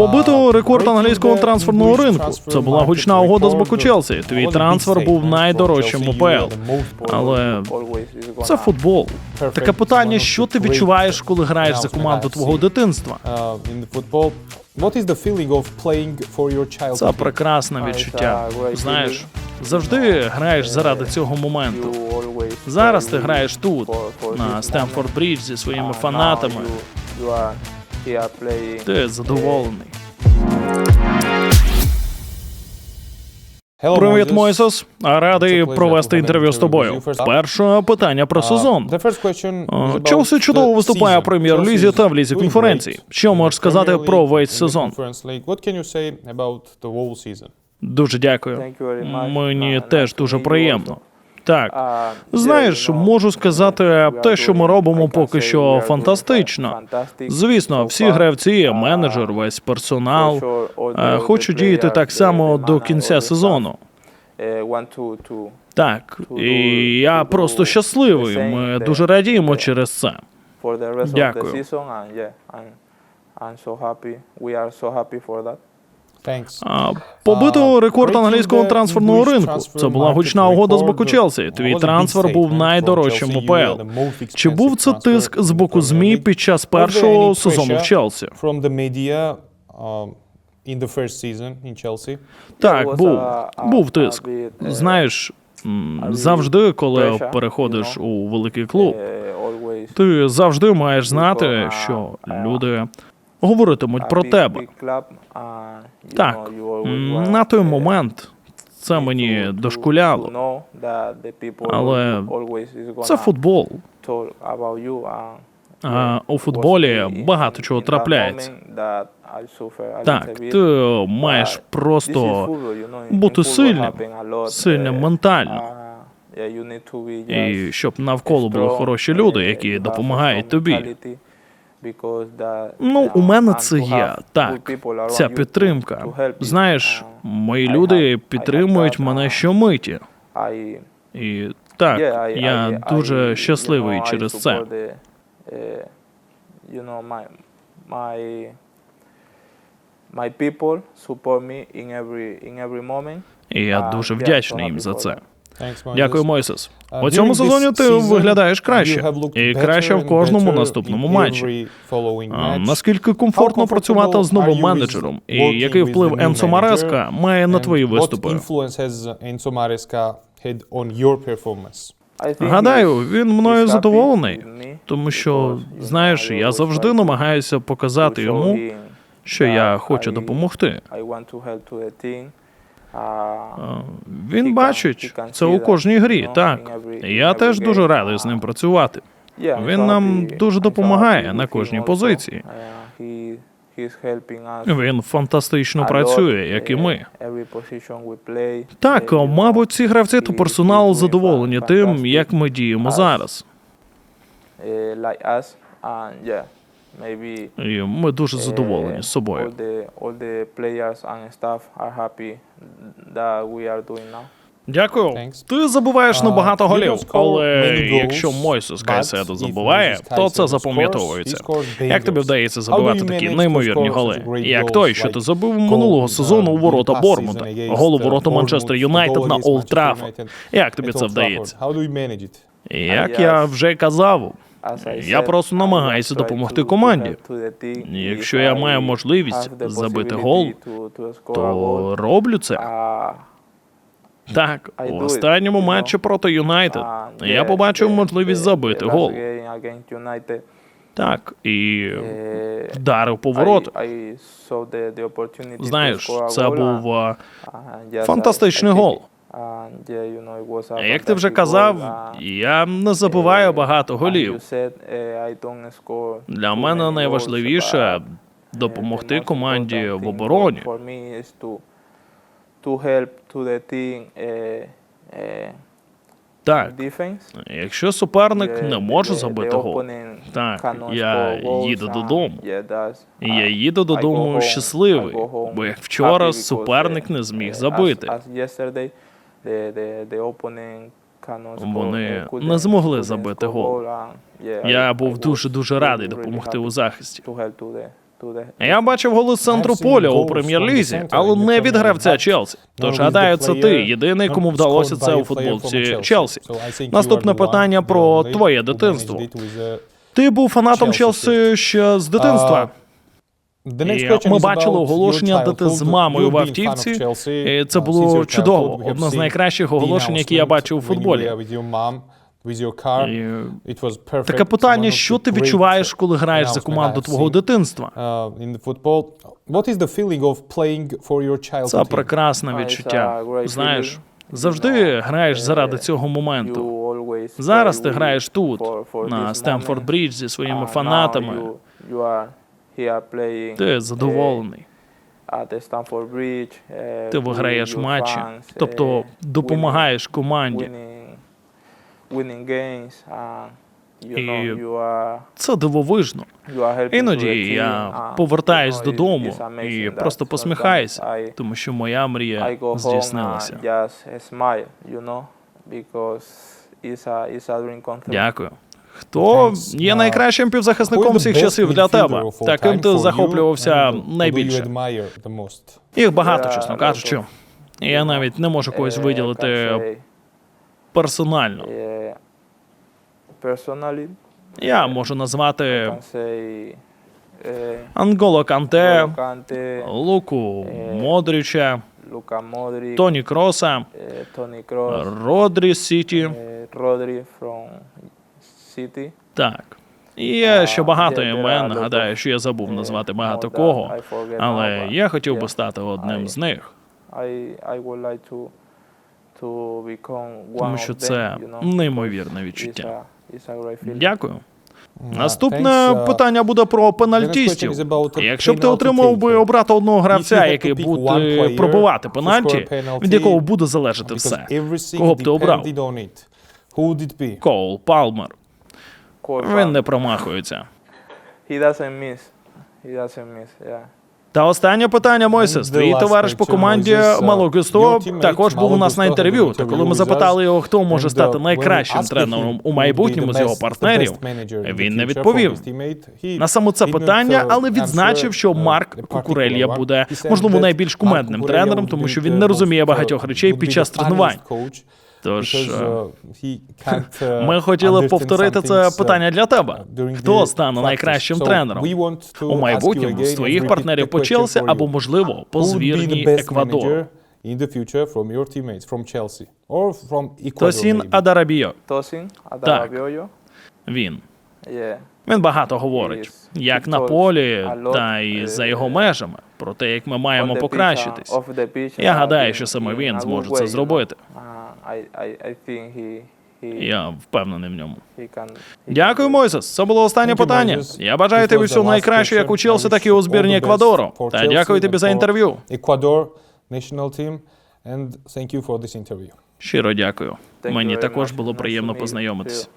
Побито рекорд англійського трансферного ринку. Це була гучна угода з боку Челсі. Твій трансфер був найдорожчим у ПЛ. Але це футбол. Таке питання, що ти відчуваєш, коли граєш за команду твого дитинства? Це прекрасне відчуття. Знаєш, завжди граєш заради цього моменту. Зараз ти граєш тут, на Стемфорд Брідж зі своїми фанатами. Ти задоволений. Привіт, Мойсес. Радий провести інтерв'ю з тобою. Перше питання про сезон. Е, Челсі чудово виступає в прем'єр-лізі та в лізі конференцій. Що можеш сказати про весь сезон? Дуже дякую. Мені теж дуже приємно. Так, знаєш, можу сказати, те, що ми робимо, поки що фантастично. Звісно, всі гравці, менеджер, весь персонал е, хочуть діяти так само до кінця сезону. Так, і я просто щасливий. Ми дуже радіємо через це. Дякую. А, Побито рекорд англійського трансферного ринку. Це була гучна угода з боку Челсі. Твій трансфер був найдорожчим у ПЛ. Чи був це тиск з боку змі під час першого сезону в Челсі? Season in Chelsea. Так, був був тиск. Знаєш, завжди, коли переходиш у великий клуб, ти завжди маєш знати, що люди говоритимуть про тебе. Так, на той момент це мені дошкуляло. Але Це футбол. А у футболі багато чого трапляється. Так, ти маєш просто бути сильним, сильним ментально. І щоб навколо були хороші люди, які допомагають тобі. Ну, у мене це є так. Ця підтримка. Знаєш, мої люди підтримують мене щомиті. І так, я дуже щасливий через це. І я дуже вдячний їм за це. Дякую, Мойсес. Uh, У цьому сезоні ти виглядаєш краще. І краще в кожному наступному матчі. А. Наскільки комфортно працювати з новим менеджером? І який вплив Енсо? Мареска має на твої виступи? Гадаю, він мною задоволений, тому що, знаєш, я завжди намагаюся показати йому, що я хочу допомогти. Uh, Він бачить це у кожній грі, так. Я теж дуже радий з ним працювати. Він нам дуже допомагає на кожній позиції. Uh, Він фантастично працює, як і uh, ми. Так, Uh, мабуть, ці гравці та персонал задоволені тим, як ми діємо us. зараз. Uh, І ми дуже uh, задоволені з собою. All the all the players and staff are happy that we are doing now. Дякую. Thanks. Ти забуваєш на Uh, багато you голів, але якщо Мойсес but Кайседо забуває, то це запам'ятовується. Як тобі вдається забивати you такі неймовірні голи? Як той, що ти забив минулого uh, сезону у ворота Бормута, гол у uh, ворота Манчестер Юнайтед на Олд Траффорд. Як тобі це вдається? Як я вже казав, Я просто намагаюся допомогти команді. Якщо я маю можливість забити гол, то роблю це. Так, у останньому матчі проти Юнайтед я побачив можливість забити гол. Так, і uh, вдарив по воротах. I, I saw the, the opportunity to Знаєш, це був фантастичний гол. А Як ти вже казав, я не забиваю uh, багато голів. uh, Для мене найважливіше uh, допомогти команді в обороні. Uh, uh, Так, якщо суперник не може забити гол, так, я їду додому. я їду додому щасливий, бо як вчора суперник uh, не зміг uh, забити. Вони uh, не змогли забити гол. Я був дуже-дуже радий допомогти у захисті. to help to the, to the Я бачив голи з центру поля у прем'єр-лізі, але не від гравця Челсі. Тож гадаю, це ти єдиний, кому вдалося це у футболці Челсі. Наступне питання про твоє дитинство. Ти був фанатом Челсі ще з дитинства. І ми бачили оголошення, де ти з мамою в автівці, це було чудово. Одне з найкращих оголошень, які я бачив у футболі. І таке питання: що ти відчуваєш, коли граєш за команду твого дитинства? Це прекрасне відчуття. Знаєш, завжди граєш заради цього моменту. Зараз ти граєш тут, на Стемфорд. Брідж зі своїми фанатами. Ти задоволений. eh, eh, Ти виграєш матчі, тобто eh, допомагаєш команді. І Це дивовижно. Іноді я повертаюсь додому і просто посміхаюся, тому що моя мрія здійснилася. Дякую. Хто є найкращим півзахисником всіх часів для тебе? Таким ти захоплювався найбільше. Їх багато, чесно кажучи. Я навіть не можу когось Eh, виділити персонально. Я можу назвати can eh, Анголо Канте, Kante, Луку Е. Модріча, Тоні Кроса, Родрі Сіті. City. Так. І є ще багато імен. Радо, Гадаю, що я забув назвати багато that кого. Але now, я хотів би стати одним I- з них, I, I would like to, to one тому що це you know, неймовірне It's відчуття. a, it's a great feeling. Дякую. Наступне питання буде про пенальтістів. Якщо б ти отримав би обрати одного гравця, який буде пробивати пенальті, від якого буде залежати все. Кого б ти обрав? Коул Палмер. Він не промахується. He doesn't miss. He doesn't miss, yeah. Та останнє питання, Мойсес. The Твій товариш по команді Мало Густо також був у нас на інтерв'ю. Та коли ми запитали його, хто може стати найкращим тренером у майбутньому з його партнерів, він не відповів. на саме це питання, uh, але відзначив, що Марк one. буде, можливо, найбільш Mark кумедним тренером, тому що він не розуміє багатьох uh, речей під час тренувань. Тож е, uh, uh, ми хотіли повторити це uh, питання для тебе. Хто стане найкращим тренером у майбутньому з твоїх партнерів по Челсі або, можливо, по звірній Еквадору? in the future from your teammates, from Chelsea or from Ecuador Тосін? Адарабіо. Tosin, Так. Adarabioyo. Він. Yeah. Він багато говорить, як на полі, та й за е, його межами, про те, як ми маємо покращитись. uh, Я uh, гадаю, що саме він зможе це зробити. Uh, I, I, I think he, he, Я впевнений в ньому. he can, he Дякую, can do it. Мойсес. Це було останнє питання. Я бажаю тобі всього найкращого, як у. Челсі, так і у збірні Еквадору. Та дякую тобі за інтерв'ю. Ecuador national team and thank you for this interview. Щиро дякую. Thank you Мені very також much. було Nice to приємно meet you. познайомитися.